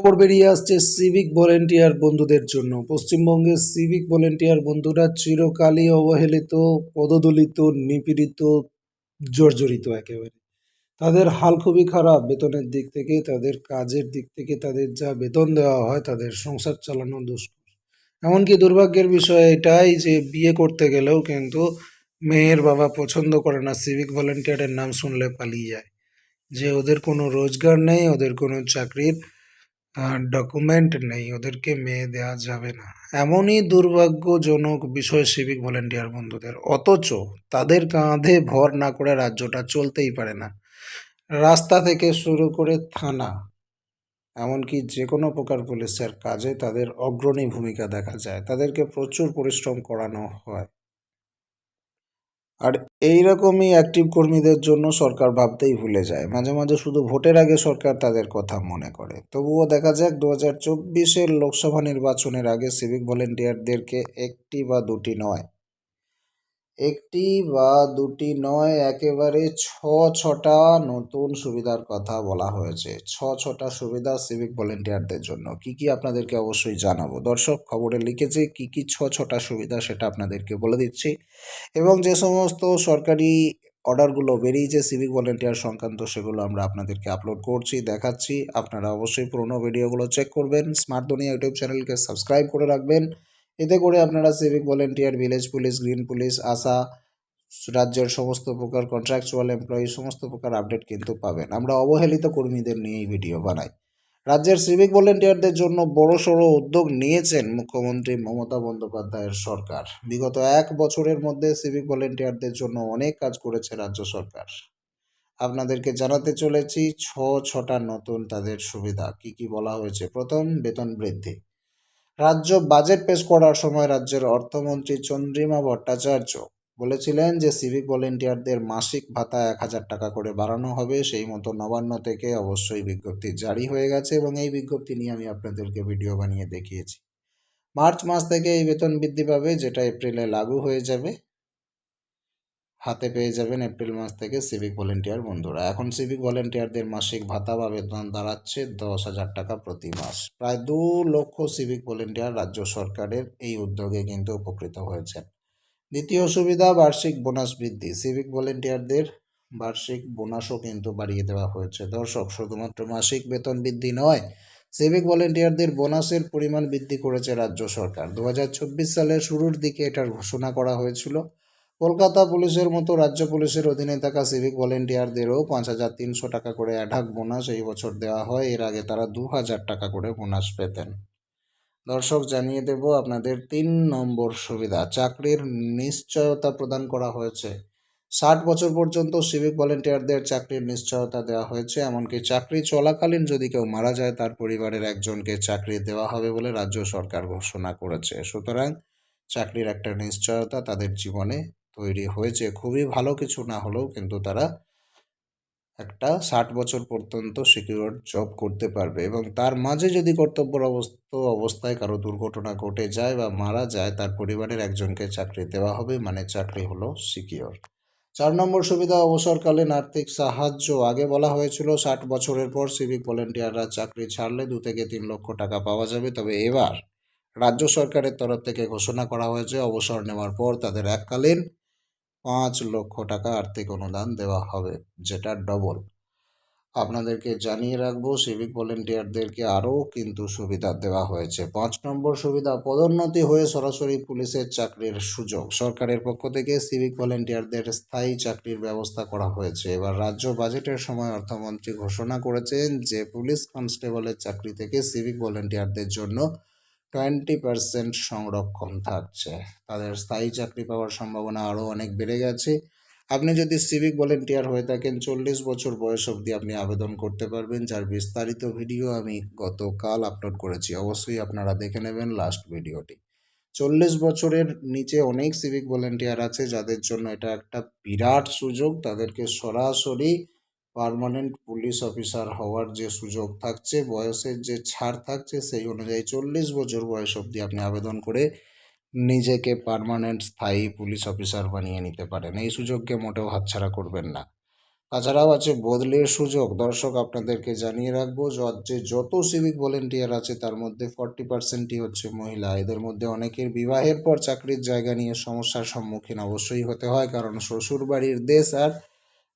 খবর বেরিয়ে আসছে সিভিক ভলেন্টিয়ার বন্ধুদের জন্য। পশ্চিমবঙ্গের সিভিক ভলেন্টিয়ার বন্ধুরা চিরকালই অবহেলিত, পদদলিত, নিপীড়িত, জর্জরিত একেবারে। তাদের হাল খুবই খারাপ। বেতনের দিক থেকে, তাদের কাজের দিক থেকে তাদের যা বেতন দেওয়া হয়, তাদের সংসার চালানো দুষ্কর। এমনকি দুর্ভাগ্যের বিষয় এটাই যে বিয়ে করতে গেলেও কিন্তু মেয়ের বাবা পছন্দ করে না সিভিক ভলেন্টিয়ারের নাম শুনলে পালিয়ে যায়। যে ওদের কোনো রোজগার নেই, ওদের কোনো চাকরির ডকুমেন্ট নেই, ওদেরকে মেয়ে দেওয়া যাবে না। এমনই দুর্ভাগ্যজনক বিষয় সিভিক ভলেন্টিয়ার বন্ধুদের। অথচ তাদের কাঁধে ভর না করে রাজ্যটা চলতেই পারে না। রাস্তা থেকে শুরু করে থানা, এমনকি যে কোনো প্রকার পুলিশের কাজে তাদের অগ্রণী ভূমিকা দেখা যায়। তাদেরকে প্রচুর পরিশ্রম করানো হয়। আর এই রকমই অ্যাক্টিভ কর্মীদের জন্য সরকার ভাবতেই ভুলে যায়। মাঝে মাঝে শুধু ভোটের আগে সরকার তাদের কথা মনে করে। তবুও দেখা যাক দু হাজার চব্বিশের লোকসভা নির্বাচনের আগে সিভিক ভলেন্টিয়ারদেরকে একটি বা দুটি নয়। একটি বা দুটি নয়, একেবারে ছ ছটা নতুন সুবিধার কথা বলা হয়েছে। ছ ছটা সুবিধা সিভিক ভলেন্টিয়ারদের জন্য। কি কি আপনাদেরকে অবশ্যই জানাব? দর্শক, খবরে লিখেছে কি কি ছ ছটা সুবিধা সেটা আপনাদেরকে বলে দিচ্ছি। এবং যে সমস্ত সরকারি অর্ডারগুলো বেরিয়েছে সিভিক ভলেন্টিয়ার সংক্রান্ত, সেগুলো আমরা আপনাদেরকে আপলোড করছি, দেখাচ্ছি। আপনারা অবশ্যই পুরোনো ভিডিওগুলো চেক করবেন। স্মার্ট দুনিয়া ইউটিউব চ্যানেলকে সাবস্ক্রাইব করে রাখবেন। এতে করে আপনারা civic volunteer village police green police ASHA রাজ্যের সমস্ত প্রকার কন্ট্রাকচুয়াল এমপ্লয়ি সমস্ত প্রকার আপডেট কিন্তু পাবেন। আমরা অবহেলিত কর্মীদের নিয়ে এই ভিডিও বানাই। রাজ্যের সিভিক ভলেন্টিয়ারদের জন্য বড়সড় উদ্যোগ নিয়েছেন মুখ্যমন্ত্রী মমতা বন্দ্যোপাধ্যায়ের সরকার। বিগত এক বছরের মধ্যে সিভিক ভলেন্টিয়ারদের জন্য অনেক কাজ করেছে রাজ্য সরকার। আপনাদেরকে জানাতে চলেছি, ছ ছটা নতুন তাদের সুবিধা। কি কি বলা হয়েছে? প্রথম, বেতন বৃদ্ধি। রাজ্য বাজেট পেশ করার সময় রাজ্যের অর্থমন্ত্রী চন্দ্রিমা ভট্টাচার্য বলেছিলেন যে সিভিক ভলেন্টিয়ারদের মাসিক ভাতা এক হাজার টাকা করে বাড়ানো হবে। সেই মতো নবান্ন থেকে অবশ্যই বিজ্ঞপ্তি জারি হয়ে গেছে এবং এই বিজ্ঞপ্তি নিয়ে আমি আপনাদেরকে ভিডিও বানিয়ে দেখিয়েছি। মার্চ মাস থেকে এই বেতন বৃদ্ধি পাবে, যেটা এপ্রিলে লাগু হয়ে যাবে। হাতে পেয়ে যাবেন এপ্রিল মাস থেকে সিভিক ভলেন্টিয়ার বন্ধুরা। এখন সিভিক ভলেন্টিয়ারদের মাসিক ভাতা বা বেতন দাঁড়াচ্ছে দশ হাজার টাকা প্রতি মাস। প্রায় দু লক্ষ সিভিক ভলেন্টিয়ার রাজ্য সরকারের এই উদ্যোগে কিন্তু উপকৃত হয়েছেন দ্বিতীয় সুবিধা, বার্ষিক বোনাস বৃদ্ধি। সিভিক ভলেন্টিয়ারদের বার্ষিক বোনাসও কিন্তু বাড়িয়ে দেওয়া হয়েছে। দর্শক, শুধুমাত্র মাসিক বেতন বৃদ্ধি নয়, সিভিক ভলেন্টিয়ারদের বোনাসের পরিমাণ বৃদ্ধি করেছে রাজ্য সরকার। দু হাজার চব্বিশ সালের শুরুর দিকে এটার ঘোষণা করা হয়েছিল। কলকাতা পুলিশের মতো রাজ্য পুলিশের অধীনে থাকা সিভিক ভলেন্টিয়ারদেরও পাঁচ হাজার তিনশো টাকা করে অ্যাডাক বোনাস এই বছর দেওয়া হয়। এর আগে তারা দু হাজার টাকা করে বোনাস পেতেন। দর্শক, জানিয়ে দেব আপনাদের তিন নম্বর সুবিধা। চাকরির নিশ্চয়তা প্রদান করা হয়েছে। ষাট বছর পর্যন্ত সিভিক ভলেন্টিয়ারদের চাকরির নিশ্চয়তা দেওয়া হয়েছে। এমনকি চাকরি চলাকালীন যদি কেউ মারা যায়, তার পরিবারের একজনকে চাকরি দেওয়া হবে বলে রাজ্য সরকার ঘোষণা করেছে। সুতরাং চাকরির একটা নিশ্চয়তা তাদের জীবনে তৈরি হয়েছে। খুবই ভালো কিছু না হলেও কিন্তু তারা একটা ষাট বছর পর্যন্ত সিকিউর জব করতে পারবে এবং তার মাঝে যদি কর্তব্যরত অবস্থায় কারও দুর্ঘটনা ঘটে যায় বা মারা যায়, তার পরিবারের একজনকে চাকরি দেওয়া হবে মানে চাকরি হলো সিকিওর চার নম্বর সুবিধা, অবসরকালীন আর্থিক সাহায্য। আগে বলা হয়েছিল ষাট বছরের পর সিভিক ভলেন্টিয়াররা চাকরি ছাড়লে দু থেকে তিন লক্ষ টাকা পাওয়া যাবে। তবে এবার রাজ্য সরকারের তরফ থেকে ঘোষণা করা হয়েছে, অবসর নেওয়ার পর তাদের এককালীন পাঁচ লক্ষ টাকা আর্থিক অনুদান দেওয়া হবে, যেটা ডবল আপনাদেরকে জানিয়ে রাখব সিভিক ভলেন্টিয়ারদেরকে আরও কিন্তু সুবিধা দেওয়া হয়েছে। পাঁচ নম্বর সুবিধা, পদোন্নতি হয়ে সরাসরি পুলিশের চাকরির সুযোগ। সরকারের পক্ষ থেকে সিভিক ভলেন্টিয়ারদের স্থায়ী চাকরির ব্যবস্থা করা হয়েছে। এবার রাজ্য বাজেটের সময় অর্থমন্ত্রী ঘোষণা করেছেন যে, পুলিশ কনস্টেবলের চাকরি থেকে সিভিক ভলেন্টিয়ারদের জন্য টোয়েন্টি পার্সেন্ট সংরক্ষণ থাকছে। তাদের স্থায়ী চাকরি পাওয়ার সম্ভাবনা আরও অনেক বেড়ে গেছে। আপনি যদি সিভিক ভলেন্টিয়ার হয়ে থাকেন, চল্লিশ বছর বয়স অবধি আপনি আবেদন করতে পারবেন, যার বিস্তারিত ভিডিও আমি গতকাল আপলোড করেছি। অবশ্যই আপনারা দেখে নেবেন লাস্ট ভিডিওটি চল্লিশ বছরের নিচে অনেক সিভিক ভলেন্টিয়ার আছে, যাদের জন্য এটা একটা বিরাট সুযোগ। তাদেরকে সরাসরি পার্মানেন্ট পুলিশ অফিসার হওয়ার যে সুযোগ থাকছে, বয়সের যে ছাড় থাকছে, সেই অনুযায়ী চল্লিশ বছর বয়স অবধি আপনি আবেদন করে নিজেকে পার্মানেন্ট স্থায়ী পুলিশ অফিসার বানিয়ে নিতে পারেন। এই সুযোগকে মোটেও হাতছাড়া করবেন না। তাছাড়াও আছে বদলির সুযোগ। দর্শক, আপনাদেরকে জানিয়ে রাখব য- যত সিভিক ভলেন্টিয়ার আছে, তার মধ্যে ফর্টি পার্সেন্টই হচ্ছে মহিলা। এদের মধ্যে অনেকের বিবাহের পর চাকরির জায়গা নিয়ে সমস্যার সম্মুখীন অবশ্যই হতে হয়, কারণ শ্বশুর বাড়ির দেশ আর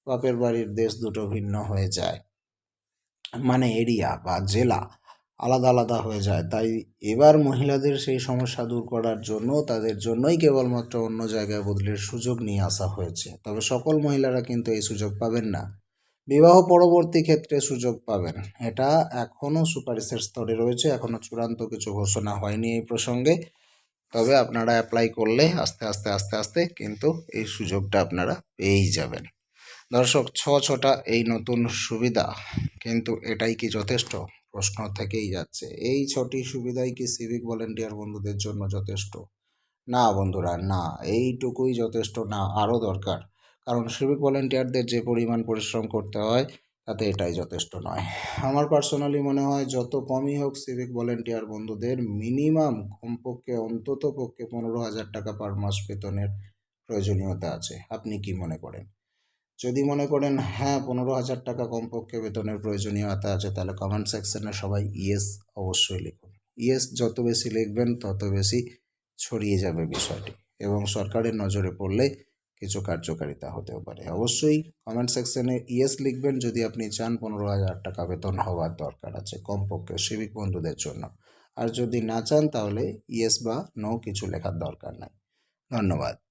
বাপের বাড়ির দেশ দুটো ভিন্ন হয়ে যায়। মানে এরিয়া বা জেলা আলাদা আলাদা হয়ে যায়। তাই এবার মহিলাদের সেই সমস্যা দূর করার জন্য, তাদের জন্যই কেবলমাত্র অন্য জায়গায় বদলের সুযোগ নিয়ে আসা হয়েছে। তবে সকল মহিলারা কিন্তু এই সুযোগ পাবেন না। বিবাহ পরবর্তী ক্ষেত্রে সুযোগ পাবেন। এটা এখনও সুপারিশের স্তরে রয়েছে এখনও চূড়ান্ত কিছু ঘোষণা হয়নি এই প্রসঙ্গে। তবে আপনারা অ্যাপ্লাই করলে আস্তে আস্তে আস্তে আস্তে কিন্তু এই সুযোগটা আপনারা পেয়েই যাবেন। দর্শক, ছ ছটা এই নতুন সুবিধা, কিন্তু এটাই কি যথেষ্ট? প্রশ্ন থেকেই যাচ্ছে। এই ছটি সুবিধাই কি সিভিক ভলেন্টিয়ার বন্ধুদের জন্য যথেষ্ট? না বন্ধুরা, না। এইটুকুই যথেষ্ট না, আরও দরকার। কারণ সিভিক ভলেন্টিয়ারদের যে পরিমাণ পরিশ্রম করতে হয়, তাতে এটাই যথেষ্ট নয়। আমার পার্সোনালি মনে হয় যত কমই হোক সিভিক ভলেন্টিয়ার বন্ধুদের মিনিমাম কমপক্ষে অন্তত পক্ষে পনেরো হাজার টাকা পার মাস বেতনের প্রয়োজনীয়তা আছে। আপনি কি মনে করেন? যদি মনে করেন হ্যাঁ পনেরো হাজার টাকা কমপক্ষে বেতনের প্রয়োজনীয়তা আছে, তাহলে কমেন্ট সেকশনে সবাই ইয়েস অবশ্যই লিখুন। ইয়েস যত বেশি লিখবেন, তত বেশি ছড়িয়ে যাবে বিষয়টি এবং সরকারের নজরে পড়লে কিছু কার্যকারিতা হতেও পারে। অবশ্যই কমেন্ট সেকশনে ইয়েস লিখবেন যদি আপনি চান পনেরো হাজার টাকা বেতন হওয়ার দরকার আছে কমপক্ষে সিভিক বন্ধুদের জন্য। আর যদি না চান, তাহলে ইয়েস বা নো কিছু লেখার দরকার নাই। ধন্যবাদ।